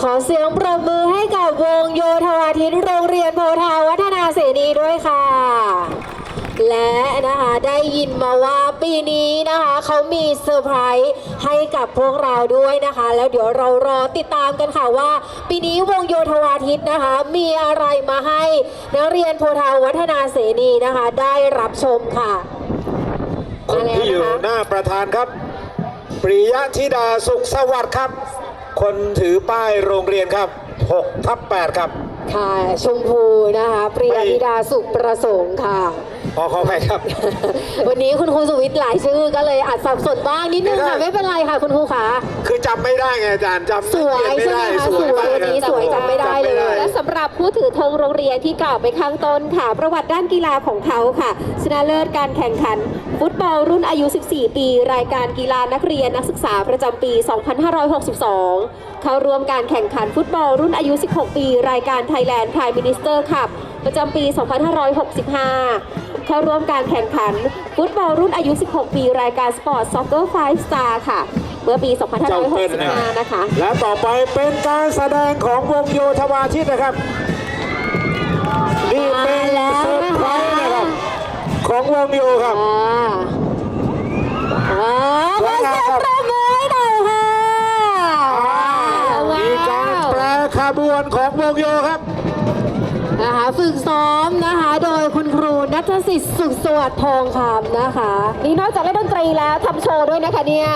ขอเสียงปรบมือให้กับวงโยธวาทิตโรงเรียนโพธาวัฒนาเสนีด้วยค่ะ และนะคะได้ยินมาว่าปีนี้นะคะเขามีเซอร์ไพรส์ให้กับพวกเราด้วยนะคะ แล้วเดี๋ยวเรารอติดตามกันค่ะว่า ปีนี้วงโยธวาทิตนะคะ มีอะไรมาให้นักเรียนโพธาวัฒนาเสนีนะคะ ได้รับชมค่ะคนที่อยู่หน้าประธานครับปริยธิดาสุขสวัสดิ์ครับ คนถือป้ายโรงเรียนครับ6ทับ8ครับ ค่ะ ชมพูนะคะ ปรียธิดาสุขประสงค์ค่ะ ขอขอไปครับ วันนี้คุณครูสุวิทย์หลายชื่อก็เลยอาจสับสนบ้างนิดนึงค่ะไม่ได้ไม่เป็นไรค่ะคุณครูขาคือจำไม่ได้ไงอาจารย์จำสวยเขีนไม่ได้ใช่ไหมคะสวยสวยมากวันนี้สวยจำไม่ได้เลยจำและสำหรับผู้ถือธงโรงเรียนที่กล่าวไปข้างต้นค่ะ ประวัติด้านกีฬาของเขาค่ะชนะเลิศการแข่งขัน ฟุตบอลรุ่นอายุ 14 ปี รายการกีฬานักเรียนนักศึกษาประจำปี 2562 เข้าร่วมการแข่งขันฟุตบอลรุ่นอายุ 16 ปี รายการ Thailand Prime Minister Cup ประจำปี 2565 เข้าร่วมการแข่งขันฟุตบอลรุ่นอายุ 16 ปี รายการ Sport Soccer 5 Star ค่ะ เมื่อปีเจ้าเป็นนะ2565 นะคะ และต่อไปเป็นการแสดงของวงโยธวาทิตนะครับนี่เป็นมาแล้วเซอร์ไพรส์นะครับของวงโยครับอ่าอ่าขอเสียงปรบมือให้หน่อยค่ะว้ามีการแปลขบวนของวงโยครับ นะคะฝึกซ้อมนะคะ โดยคุณครูนัทสิทธิ์สุขสวัสดิ์ทองคำนะคะ นี่นอกจากเล่นดนตรีแล้วทำโชว์ด้วยนะคะเนี่ย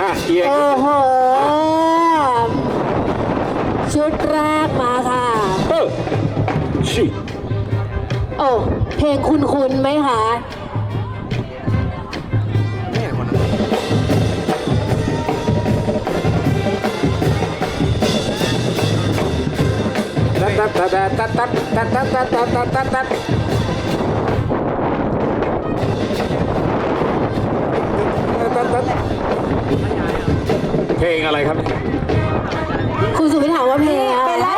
อะเอียงโอ้โหชุดแรกมาค่ะ เออชิ โอ้เพลงคุณคุณไหมคะ ตัดตัดตัดตัดตัดตัดตัดตัดตัดตัดตัดเพลงอะไรครับ คุณสุวิทย์ถามว่าเพลงอะไร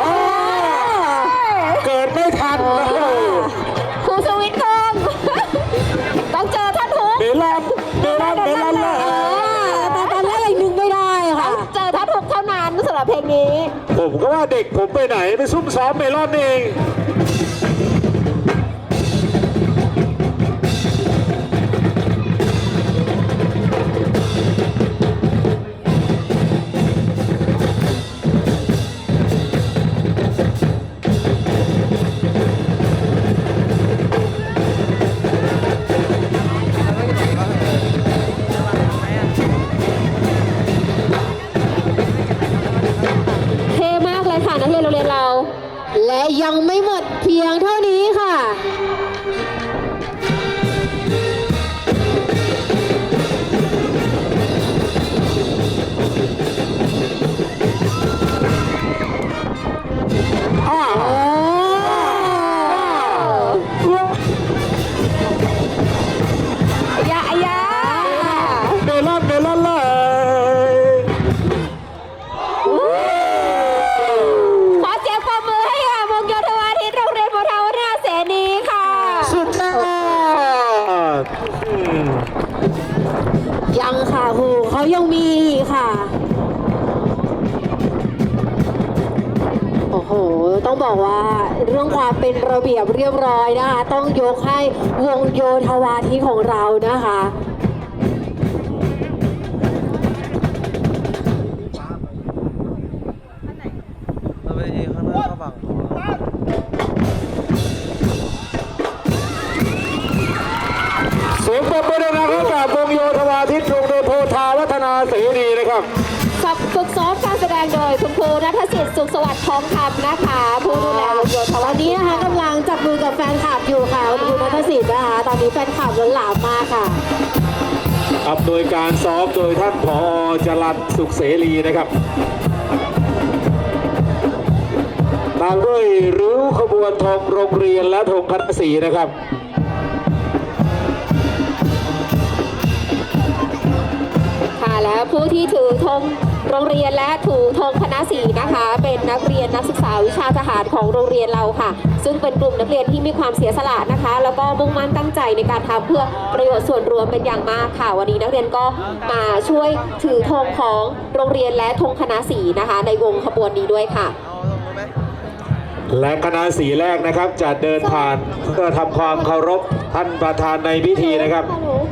เพลงนี้ ผมก็ว่าเด็กผมไปไหน ไปซุ่มซ้อมเมลอนเอง และยังไม่หมดเพียงเท่านี้ค่ะ ยังค่ะครูเขายังมีอีกค่ะ โอ้โห ต้องบอกว่าเรื่องความเป็นระเบียบเรียบร้อยนะคะ ต้องยกให้วงโยธวาทิตของเรานะคะ เราไปยืนข้างหน้าเขาบังเขาเสียงปรบมือดังๆให้กับวงโยธวาทิตโรงเรียนโพธาวัฒนาเสรีนะครับสับฝึกซ้อมการแสดงโดยคุณครูนัทสิทธิ์สุขสวัสดิ์ทองคำนะคะผู้ดูแลวงโยธตวาอนทินี้ตนะคะกำลังจับมือกับแฟนคลับอยู่ค่ะคุณครูนัทสิทธิ์นะคะตอนนี้แฟนคลับล้นหลามมากค่ะ อำนวยการซ้อมโดยท่านผอจรันสุขเสรีนะครับตามด้วยริ้วขบวนธงโรงเรียนและธงคณะศรีนะครับ และผู้ที่ถือธงโรงเรียนและถูธงคณะสีนะคะ เป็นนักเรียนนักศึกษาวิชาทหารของโรงเรียนเราค่ะ ซึ่งเป็นกลุ่มนักเรียนที่มีความเสียสละนะคะ แล้วก็มุ่งมั่นตั้งใจในการทำเพื่อประโยชน์ส่วนรวมเป็นอย่างมากค่ะ วันนี้นักเรียนก็มาช่วยถือธงของโรงเรียนและธงคณะสีนะคะ ในวงขบวนนี้ด้วยค่ะและคณะสีแรกนะครับจะเดินผ่านเพื่อทำความเคารพท่านประธานในพิธีนะครับ